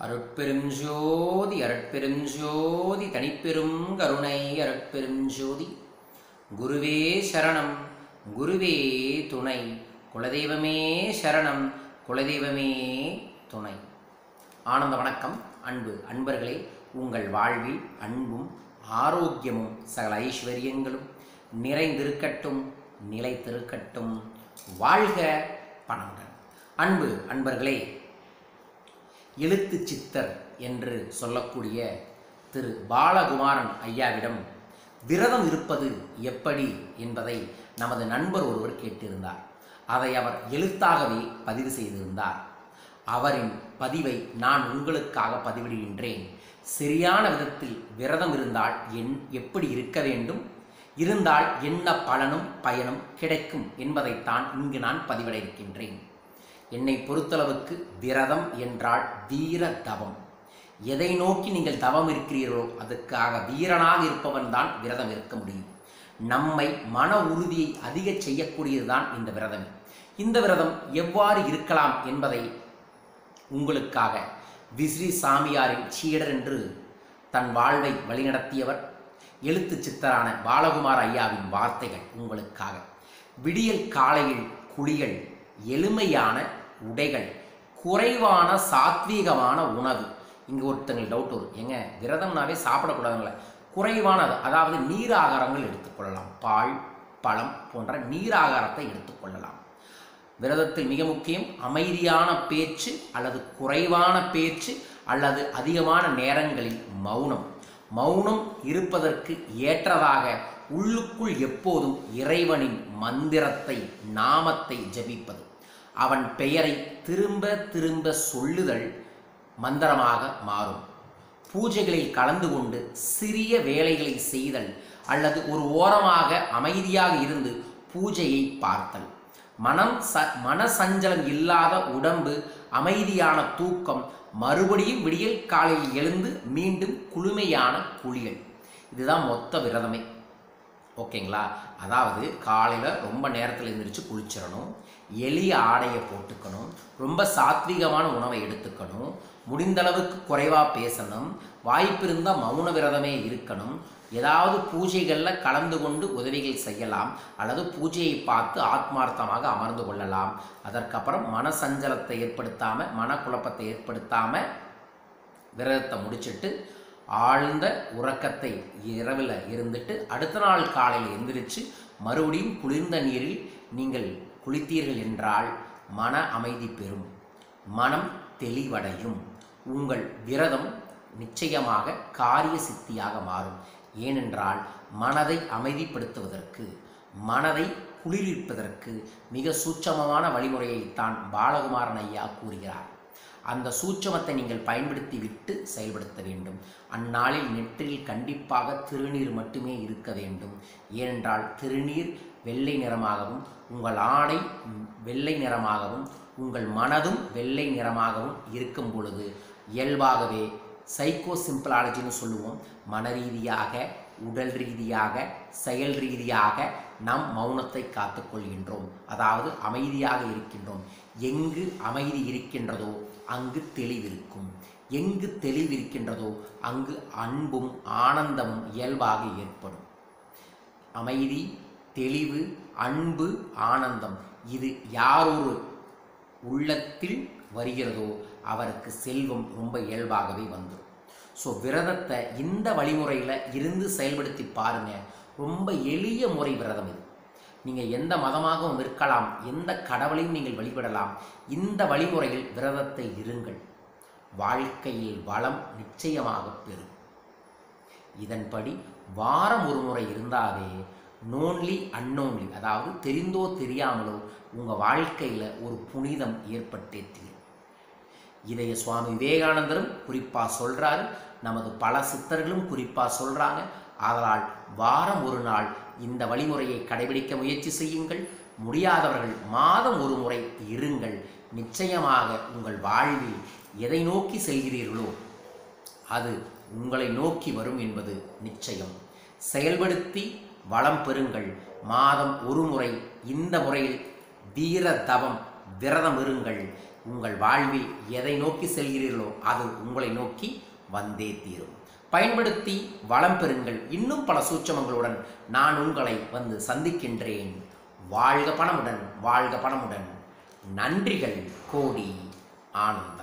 அருட்பெருஞ்சோதி அருட்பெருஞ்சோதி தனிப்பெரும் கருணை அருட்பெருஞ்சோதி. குருவே சரணம் குருவே துணை. குலதெய்வமே சரணம் குலதெய்வமே துணை. ஆனந்த வணக்கம் அன்பு அன்பர்களே. உங்கள் வாழ்வில் அன்பும் ஆரோக்கியமும் சகல ஐஸ்வர்யங்களும் நிறைந்திருக்கட்டும் நிலைத்திருக்கட்டும். வாழ்க பணங்கள். அன்பு அன்பர்களே எழுத்து சித்தர் என்று சொல்லக்கூடிய திரு பாலகுமாரன் ஐயாவிடம் விரதம் இருப்பது எப்படி என்பதை நமது நண்பர் ஒருவர் கேட்டிருந்தார். அதை அவர் எழுத்தாகவே பதிவு செய்திருந்தார். அவரின் பதிவை நான் உங்களுக்காக பதிவிடுகின்றேன். சரியான விதத்தில் விரதம் இருந்தால் என் எப்படி இருக்க வேண்டும்? இருந்தால் என்ன பலனும் பயனும் கிடைக்கும் என்பதைத்தான் இங்கு நான் பதிவிட இருக்கின்றேன். என்னை பொறுத்தளவுக்கு விரதம் என்றால் வீர தவம் எதை நோக்கி நீங்கள் தவம் இருக்கிறீர்களோ அதுக்காக வீரனாக இருப்பவன் தான் விரதம் இருக்க முடியும். நம்மை மன உறுதியை அதிக செய்யக்கூடியதுதான் இந்த விரதம். இந்த விரதம் எவ்வாறு இருக்கலாம் என்பதை உங்களுக்காக விஸ்ரீ சாமியாரின் சீடர் என்று தன் வாழ்வை வழிநடத்தியவர் எழுத்து சித்தரான பாலகுமார் ஐயாவின் வார்த்தைகள் உங்களுக்காக. விடியல் காலையில் குளியல் எளிமையான உடைகள். குறைவான சாத்வீகமான உணவு. இங்கே ஒருத்தங்களுக்கு டவுட் வரும். ஏங்க விரதம்னாவே சாப்பிடக்கூடாதுங்கள. குறைவானது அதாவது நீர் ஆகாரங்கள் எடுத்துக்கொள்ளலாம். பால் பழம் போன்ற நீர் ஆகாரத்தை எடுத்துக்கொள்ளலாம். விரதத்தில் மிக முக்கியம் அமைதியான பேச்சு அல்லது குறைவான பேச்சு அல்லது அதிகமான நேரங்களில் மௌனம். மௌனம் இருப்பதற்கு ஏற்றதாக உள்ளுக்குள் எப்போதும் இறைவனின் மந்திரத்தை நாமத்தை ஜபிப்பது. அவன் பெயரை திரும்ப திரும்ப சொல்லுதல் மந்திரமாக மாறும். பூஜைகளில் கலந்து கொண்டு சிறிய வேலைகளை செய்தல் அல்லது ஒரு ஓரமாக அமைதியாக இருந்து பூஜையை பார்த்தல். மனம் ச மனசஞ்சலம் இல்லாத உடம்பு அமைதியான தூக்கம் மறுபடியும் விடியல் காலையில் எழுந்து மீண்டும் குளுமையான குளியல். இதுதான் மொத்த விரதமே. ஓகேங்களா? அதாவது காலையில் ரொம்ப நேரத்தில் எழுந்திரிச்சு குளிச்சிடணும். எளிய ஆடையை போட்டுக்கணும். ரொம்ப சாத்வீகமான உணவை எடுத்துக்கணும். முடிந்தளவுக்கு குறைவாக பேசணும். வாய்ப்பு இருந்தால் மௌன விரதமே இருக்கணும். ஏதாவது பூஜைகளில் கலந்து கொண்டு உதவிகள் செய்யலாம். அல்லது பூஜையை பார்த்து ஆத்மார்த்தமாக அமர்ந்து கொள்ளலாம். அதற்கப்புறம் மனசஞ்சலத்தை ஏற்படுத்தாமல் மனக்குழப்பத்தை ஏற்படுத்தாமல் விரதத்தை முடிச்சிட்டு ஆழ்ந்த உறக்கத்தை இரவில் இருந்துட்டு அடுத்த நாள் காலையில் எந்திரிச்சு மறுபடியும் குளிர்ந்த நீரில் நீங்கள் குளித்தீர்கள் என்றால் மன அமைதி பெறும். மனம் தெளிவடையும். உங்கள் விரதம் நிச்சயமாக காரிய சித்தியாக மாறும். ஏனென்றால் மனதை அமைதிப்படுத்துவதற்கு மனதை குளிர்விப்பதற்கு மிக சூட்சமமான வழிமுறையைத்தான் பாலகுமாரன் ஐயா கூறுகிறார். அந்த சூட்சமத்தை நீங்கள் பயன்படுத்தி விட்டு செயல்படுத்த வேண்டும். அந்நாளில் நெற்றில் கண்டிப்பாக திருநீர் மட்டுமே இருக்க வேண்டும். ஏனென்றால் திருநீர் வெள்ளை நிறமாகவும் உங்கள் ஆடை வெள்ளை நிறமாகவும் உங்கள் மனதும் வெள்ளை நிறமாகவும் இருக்கும் பொழுது இயல்பாகவே சைக்கோ சிம்பிளாலஜின்னு சொல்லுவோம். மன ரீதியாக உடல் ரீதியாக செயல் ரீதியாக நாம் மௌனத்தை காத்துக்கொள்கின்றோம் அதாவது அமைதியாக இருக்கின்றோம். எங்கு அமைதி இருக்கின்றதோ அங்கு தெளிவிருக்கும். எங்கு தெளிவிருக்கின்றதோ அங்கு அன்பும் ஆனந்தமும் இயல்பாக ஏற்படும். அமைதி தெளிவு அன்பு ஆனந்தம். இது யாரொரு உள்ளத்தில் வருகிறதோ அவருக்கு செல்வம் ரொம்ப இயல்பாகவே வந்துடும் ஸோ விரதத்தை இந்த வழிமுறையில் இருந்து செயல்படுத்தி பாருங்கள் ரொம்ப எளிய முறை விரதம் இது. நீங்கள் எந்த மதமாகவும் இருக்கலாம் எந்த கடவுளையும் நீங்கள் வழிபடலாம். இந்த வழிமுறையில் விரதத்தை இருங்கள். வாழ்க்கையில் வளம் நிச்சயமாக பெறும். இதன்படி வாரம் ஒரு முறை இருந்தாவே நோன்லி அன்னோன்லி அதாவது தெரிந்தோ தெரியாமலோ உங்கள் வாழ்க்கையில் ஒரு புனிதம் ஏற்பட்டே தீரும் இதைய சுவாமி விவேகானந்தரும் குறிப்பாக சொல்கிறாரு நமது பல சித்தர்களும் குறிப்பாக சொல்கிறாங்க ஆதலால் வாரம் ஒரு நாள் இந்த வழிமுறையை கடைபிடிக்க முயற்சி செய்யுங்கள். முடியாதவர்கள் மாதம் ஒரு முறை இருங்கள். நிச்சயமாக உங்கள் வாழ்வில் எதை நோக்கி செல்கிறீர்களோ அது உங்களை நோக்கி வரும் என்பது நிச்சயம். செயல்படுத்தி வளம் பெறுங்கள். மாதம் ஒரு முறை இந்த முறையில் வீர தவம் விரதம் இருங்கள். உங்கள் வாழ்வில் எதை நோக்கி செல்கிறீர்களோ அது உங்களை நோக்கி வந்தே தீரும். பயன்படுத்தி வளம் பெறுங்கள். இன்னும் பல சூட்சமங்களுடன் நான் உங்களை வந்து சந்திக்கின்றேன். வாழ்க பணமுடன் வாழ்க பணமுடன். நன்றிகள் கோடி ஆனந்தம்